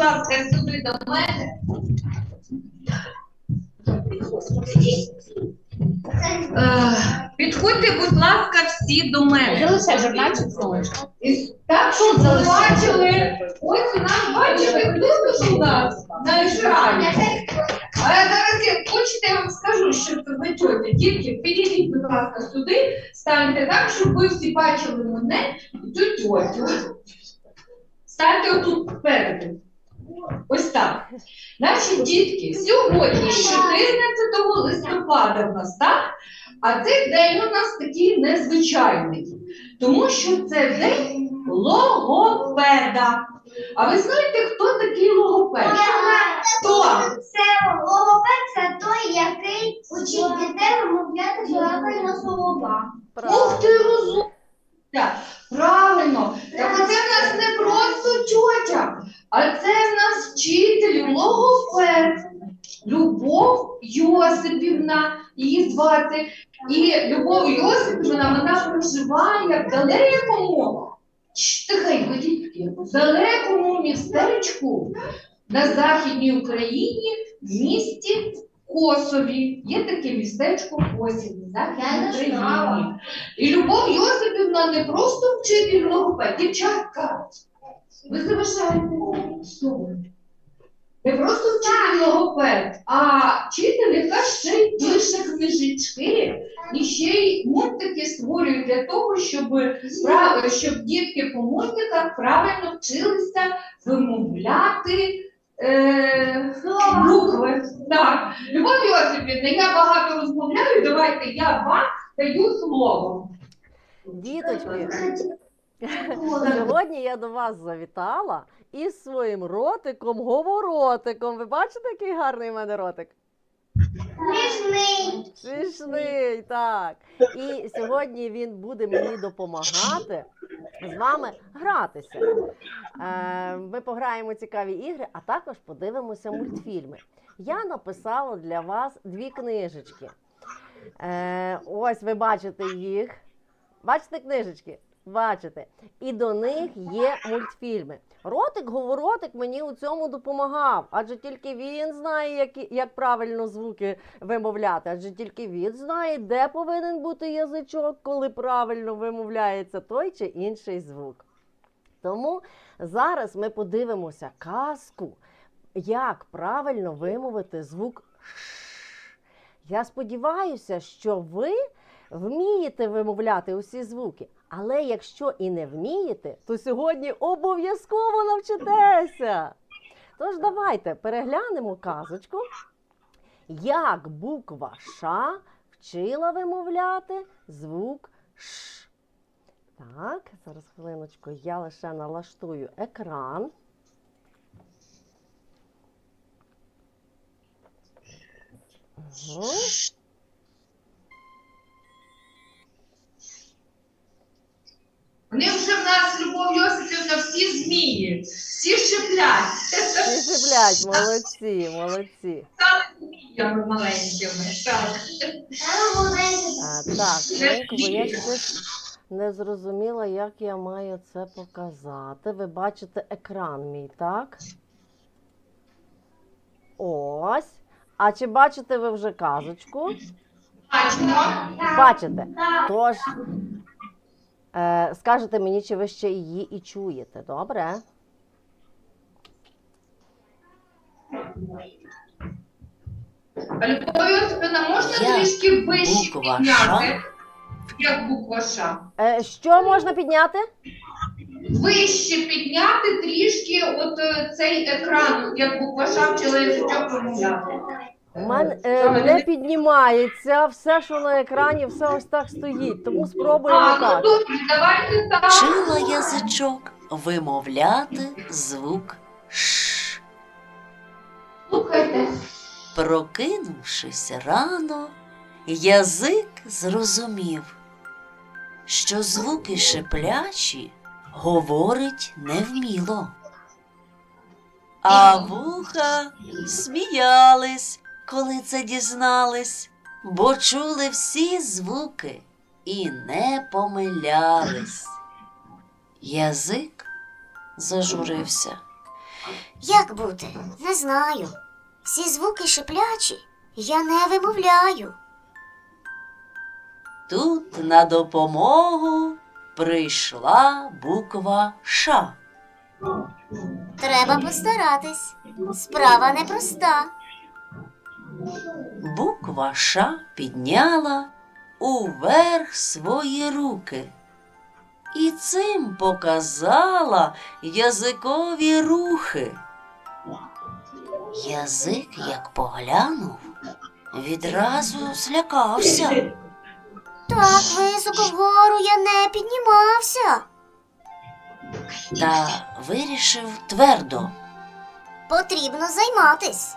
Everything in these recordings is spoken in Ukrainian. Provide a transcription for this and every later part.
ласка, сюди до мене. Е, Підходьте, будь ласка, всі до мене. Так, ви бачили, ось у нас бачите, хто тут у нас на екрані. А я зараз, як хочете, я вам скажу, що це тьотя. Тільки підійдіть, будь ласка, сюди, станьте так, щоб ви всі бачили мене і цю тьотю. Станьте отут спереду. Ось так. Наші дітки, сьогодні, 14 листопада в нас, так? А цей день у нас такий незвичайний, тому що це день логопеда. А ви знаєте, хто такий логопед? Хто? Це логопед це той, який учить дітей вимовляти правильно слова. Ух ти розумна! Правильно. Так це в нас не просто тьотя, а це в нас вчитель, логопед. Любов Йосипівна, її звати. І Любов Йосипівна, вона проживає в далекому, тихенько, дітки, в далекому містечку на Західній Україні в місті Косові. Є таке містечко Косів на Я не знала. І Любов Йосипівна не просто вчитель логопед, дівчатка. Ви слово. Не просто вчитель логопед, а вчитель, яка ще й пише книжечки і ще й мультики створює для того, щоб, щоб дітки по мультиках правильно вчилися вимовляти е, букви. Так. Любов Йосипівна, я багато розмовляю, давайте я вам даю слово. Діточки, сьогодні я до вас завітала із своїм ротиком, говоротиком. Ви бачите, який гарний в мене ротик? Смішний. Смішний, так. І сьогодні він буде мені допомагати з вами гратися. Е, ми пограємо цікаві ігри, а також подивимося мультфільми. Я написала для вас дві книжечки. Е, ось ви бачите їх. Бачите книжечки? Бачите. І до них є мультфільми. Ротик говоротик мені у цьому допомагав, адже тільки він знає, як, як правильно звуки вимовляти, адже тільки він знає, де повинен бути язичок, коли правильно вимовляється той чи інший звук. Тому зараз ми подивимося казку, як правильно вимовити звук Ш. Я сподіваюся, що ви вмієте вимовляти усі звуки. Але якщо і не вмієте, то сьогодні обов'язково навчитеся. Тож давайте переглянемо казочку, як буква Ш вчила вимовляти звук Ш. Так, зараз хвилиночку, я лише налаштую екран. Угу. Вони вже в нас, Любов Йосипівна, всі змії, всі щеплять. Всі шиблять, молодці, молодці. Стали зміями маленькими. Так. А, так, хвилинку, я щось не зрозуміла, як я маю це показати. Ви бачите екран мій, так? Ось. А чи бачите ви вже казочку? Бачимо. Бачите. Тож е, скажете мені, чи ви ще її і чуєте, добре? А Любов Йосипівна, можна Як трішки вище буква підняти? Ш? Як буква Ш? Е, що можна підняти? Вище підняти трішки от е, цей екран, як буква Ш вчила язичок вимовляти. У мене е, не піднімається все, що на екрані, все ось так стоїть. Тому спробуємо А, ну так. добре, давайте так. Вчила язичок вимовляти звук Ш. Слухайте. Прокинувшись рано, язик зрозумів, що звуки шиплячі говорить невміло. А вуха сміялись, коли це дізнались, бо чули всі звуки і не помилялись. Язик зажурився Як бути? Не знаю. Всі звуки шиплячі, я не вимовляю. Тут на допомогу прийшла буква Ш. Треба постаратись. Справа непроста. Буква Ш підняла уверх свої руки і цим показала язикові рухи. Язик, як поглянув, відразу злякався. Так високо вгору я не піднімався. та вирішив твердо. Потрібно займатись.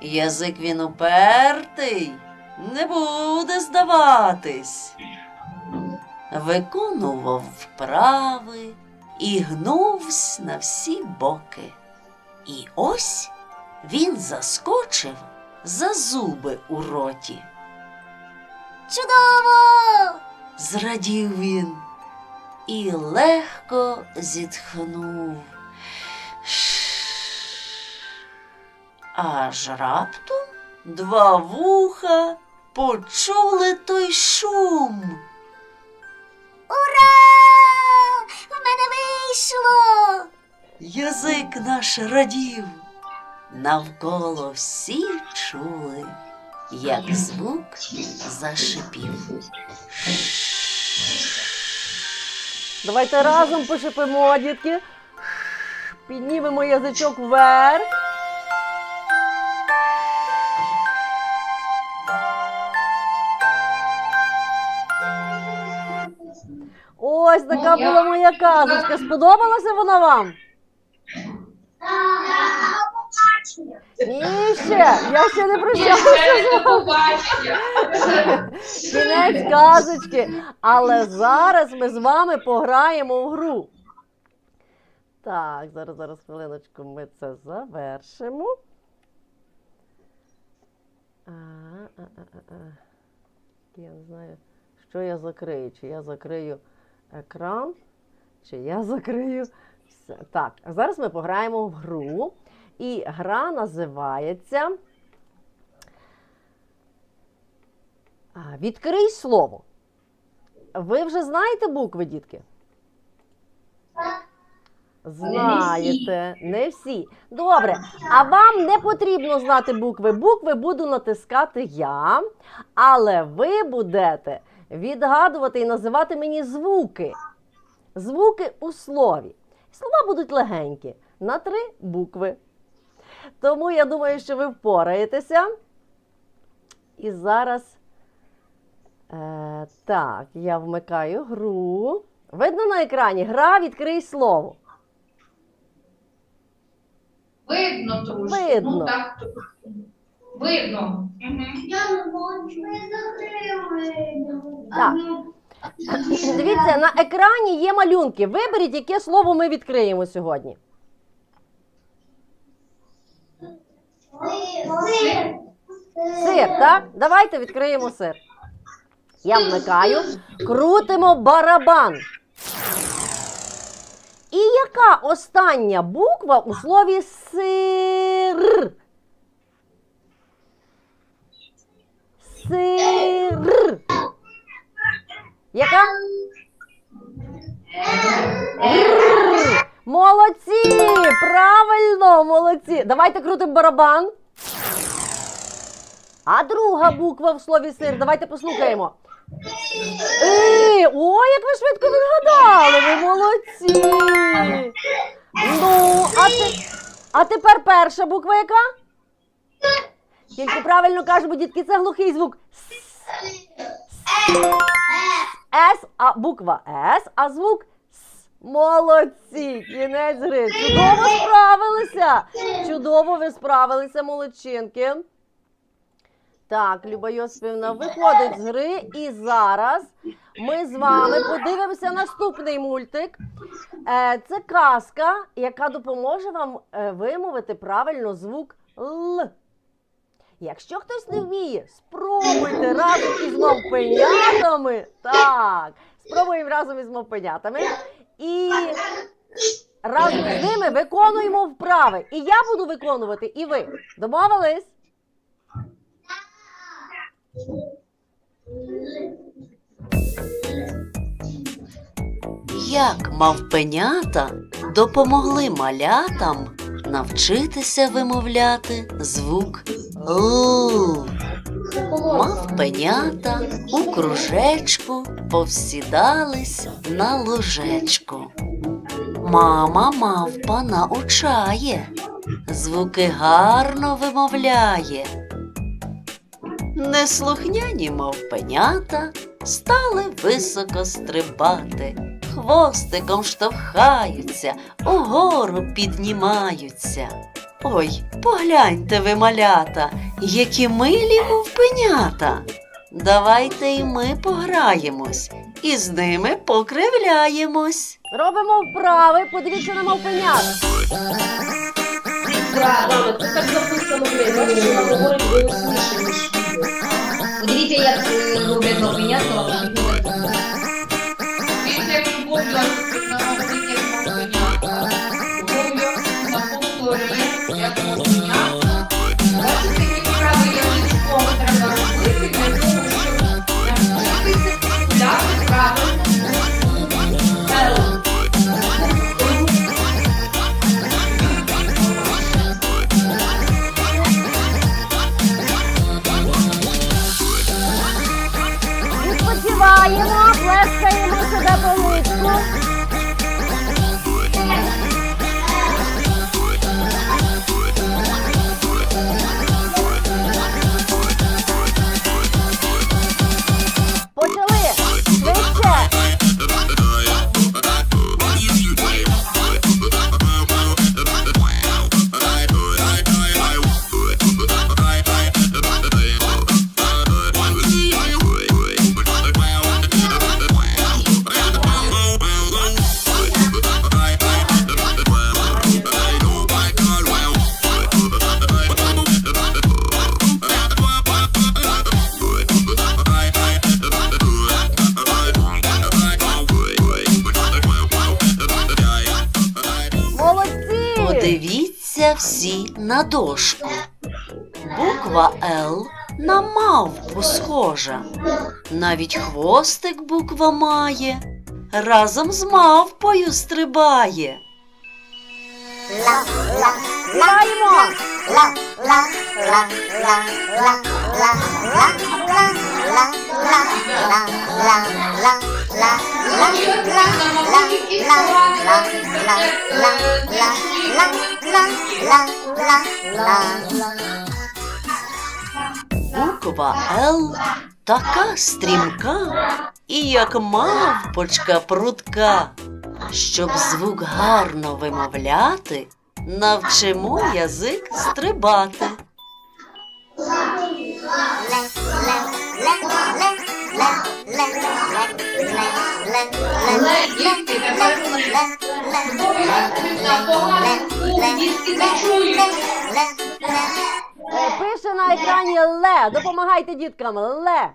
Язик він упертий, не буде здаватись. Виконував вправи і гнувсь на всі боки. І ось він заскочив за зуби у роті. Чудово! Зрадів він і легко зітхнув. Аж раптом два вуха почули той шум. Ура! В мене вийшло! Язик наш радів. Навколо всі чули, як звук зашипів. Давайте разом пошипимо, дітки. Піднімемо язичок вверх. Така була моя казочка. Сподобалася вона вам? Ні, ще. Я ще не прощалася. Не побачення. Кінець казочки. Але зараз ми з вами пограємо в гру. Так, зараз, зараз хвилиночку ми це завершимо. А, а, а, а, а. Я не знаю, що я закрию. Чи я закрию екран, чи я закрию все. Так, зараз ми пограємо в гру. І гра називається. Відкрий слово. Ви вже знаєте букви, дітки? Знаєте, не всі. Добре. А вам не потрібно знати букви. Букви буду натискати я, але ви будете відгадувати і називати мені звуки. Звуки у слові. Слова будуть легенькі на три букви. Тому я думаю, що ви впораєтеся. І зараз. Е, так, я вмикаю гру. Видно на екрані гра відкрий слово. Видно трошки. Видно. Ну, так, видно. Я не можу. Ми закрили. Так. Дивіться, на екрані є малюнки. Виберіть, яке слово ми відкриємо сьогодні. Сир. Сир, так? Давайте відкриємо сир. Я вмикаю. Крутимо барабан. І яка остання буква у слові сир? Сир. Яка? Молодці! Правильно, молодці! Давайте крутимо барабан. А друга буква в слові сир. Давайте послухаємо. І, ой, як ви швидко відгадали, ви молодці. Ну, а, те, а тепер перша буква яка? Тільки правильно кажемо, дітки, це глухий звук. С, а буква С, а звук С. Молодці! Кінець гри. Чудово справилися! Чудово ви справилися, молодчинки. Так, Люба Йосипівна виходить з гри, і зараз ми з вами подивимося наступний мультик. Е, Це казка, яка допоможе вам е, вимовити правильно звук Л. Якщо хтось не вміє, спробуйте разом із мавпенятами. Так, спробуємо разом із мавпенятами. І разом з ними виконуємо вправи. І я буду виконувати, і ви. Домовились? Як мавпенята допомогли малятам навчитися вимовляти звук Л. Мавпенята у кружечку повсідались на ложечку. Мама мавпа научає, звуки гарно вимовляє. Неслухняні мавпенята стали високо стрибати, хвостиком штовхаються, угору піднімаються. Ой, погляньте ви, малята, які милі мовпенята. Давайте і ми пограємось і з ними покривляємось. Робимо вправи, подивіться на так записано. Говорить голосніше, ніж. Подивіться, як е, роблять мавпенят, на дошку. Буква Л на мавпу схожа. Навіть хвостик буква має, разом з мавпою стрибає. Граємо! Буква Л така стрімка, і як мавпочка прутка. Щоб звук гарно вимовляти, навчимо язик стрибати. На погану Пише на екрані Ле. Допомагайте діткам. Ле.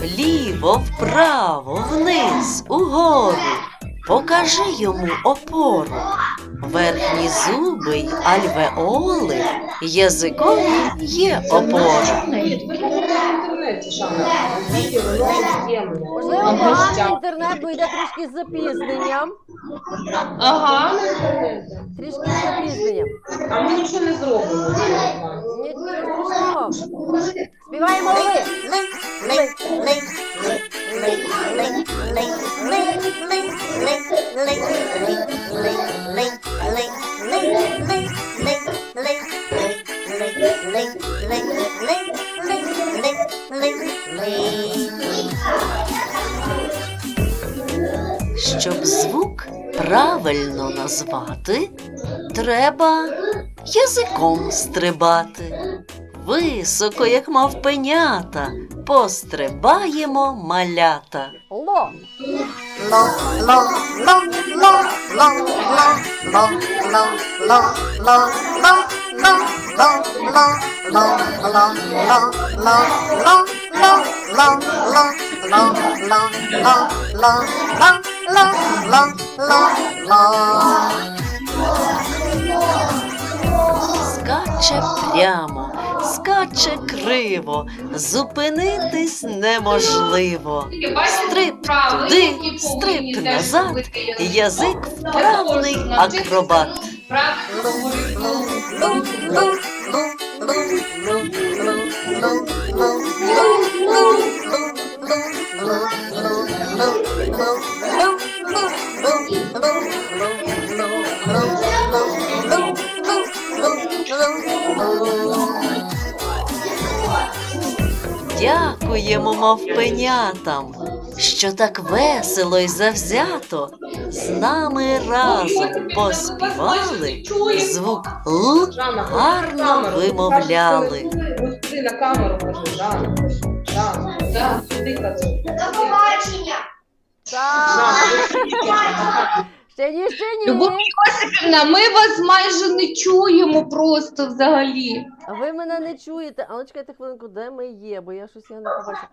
Вліво, вправо, вниз, угору. Покажи йому опору. Верхні зуби й альвеоли, язикові є опора. Поганий інтернет, бо йде трішки з запізненням. Ага. Трішки з запізненням. А ми нічого не зробимо. Нічого страшного. Співаємо ви. Щоб звук правильно назвати, треба язиком стрибати. Високо, як мавпенята, пострибаємо малята. Ло. Скаче прямо, скаче криво, зупинитись неможливо. Тільки бачите, Стрип вправи, туди, які стрип повинні теж назад, робити язик. Язик Для того, вправний щоб навчитися акробат. Дякуємо мавпенятам, що так весело й завзято з нами разом поспівали, звук Л гарно вимовляли. Ти на камеру кажи, Жанна. Жанна, сюди кажи. До побачення. Ще ні, ще ні. Любов Йосипівна, ми вас майже не чуємо просто взагалі. А ви мене не чуєте. А ну чекайте хвилинку, де ми є, бо я щось я не побачила.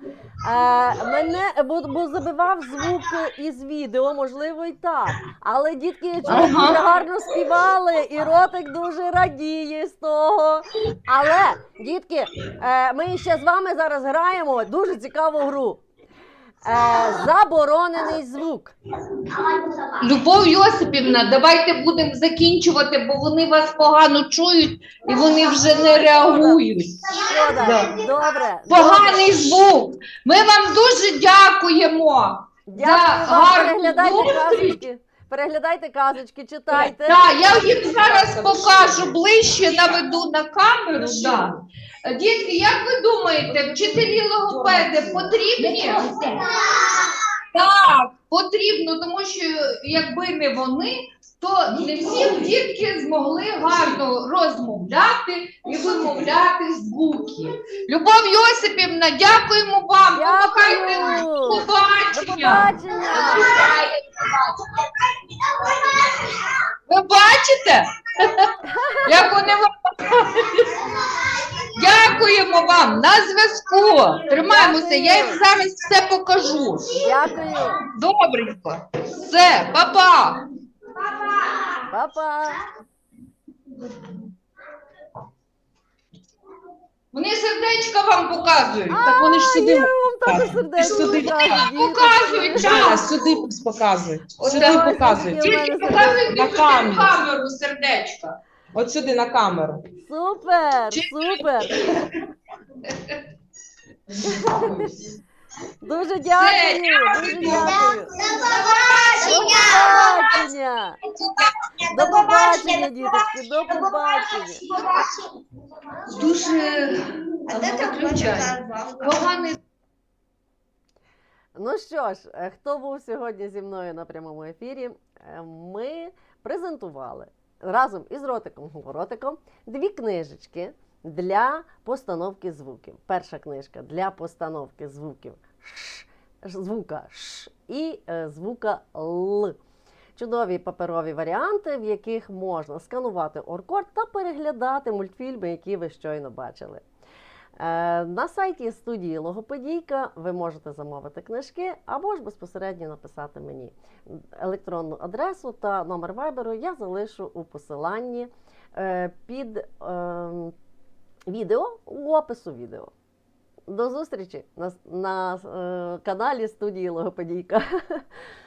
Е, мене бо, бо забивав звук із відео, можливо, і так. Але дітки я дуже гарно співали, і ротик дуже радіє з того. Але, дітки, е, ми ще з вами зараз граємо дуже цікаву гру. Е, заборонений звук. Любов Йосипівна, давайте будемо закінчувати, бо вони вас погано чують і вони вже не реагують. Шкода. Добре. Поганий звук. Ми вам дуже дякуємо. Дякую За вам. гарну Переглядайте зустріч. казочки. Переглядайте казочки, читайте. Так, я їм зараз покажу ближче, наведу на камеру. Да. Дітки, як ви думаєте, вчителі логопеди потрібні? Так, потрібно, тому що якби не вони, то не всі дітки змогли гарно розмовляти і вимовляти звуки. Любов Йосипівна, дякуємо вам. Помахайте. Дякую. До побачення. Ви бачите? Як вони вам Дякуємо вам на зв'язку. Тримаємося, я їм зараз все покажу. Дякую. Добренько. Все, па-па. Па-па. Вони сердечка вам показують. Так вони ж сюди я вам сердечно Сюди. покажу, діточки. Показують нам. сюди показують. Сюди показують. Тільки показують На камеру. камеру сердечка. От сюди на камеру. Супер, супер. Дуже дякую. Дуже дякую. До побачення. До побачення, діточки, до побачення. Дуже. Поганий Ну що ж, е, хто був сьогодні зі мною на прямому ефірі? Е, Ми презентували разом із Ротиком Говоротиком дві книжечки для постановки звуків. Перша книжка для постановки звуків ш, звука ш і е, звука л. Чудові паперові варіанти, в яких можна сканувати оркорд та переглядати мультфільми, які ви щойно бачили. Е, На сайті студії Логопедійка ви можете замовити книжки або ж безпосередньо написати мені електронну адресу та номер вайберу я залишу у посиланні е, під ем, відео у опису відео. До зустрічі на, на е, каналі студії Логопедійка.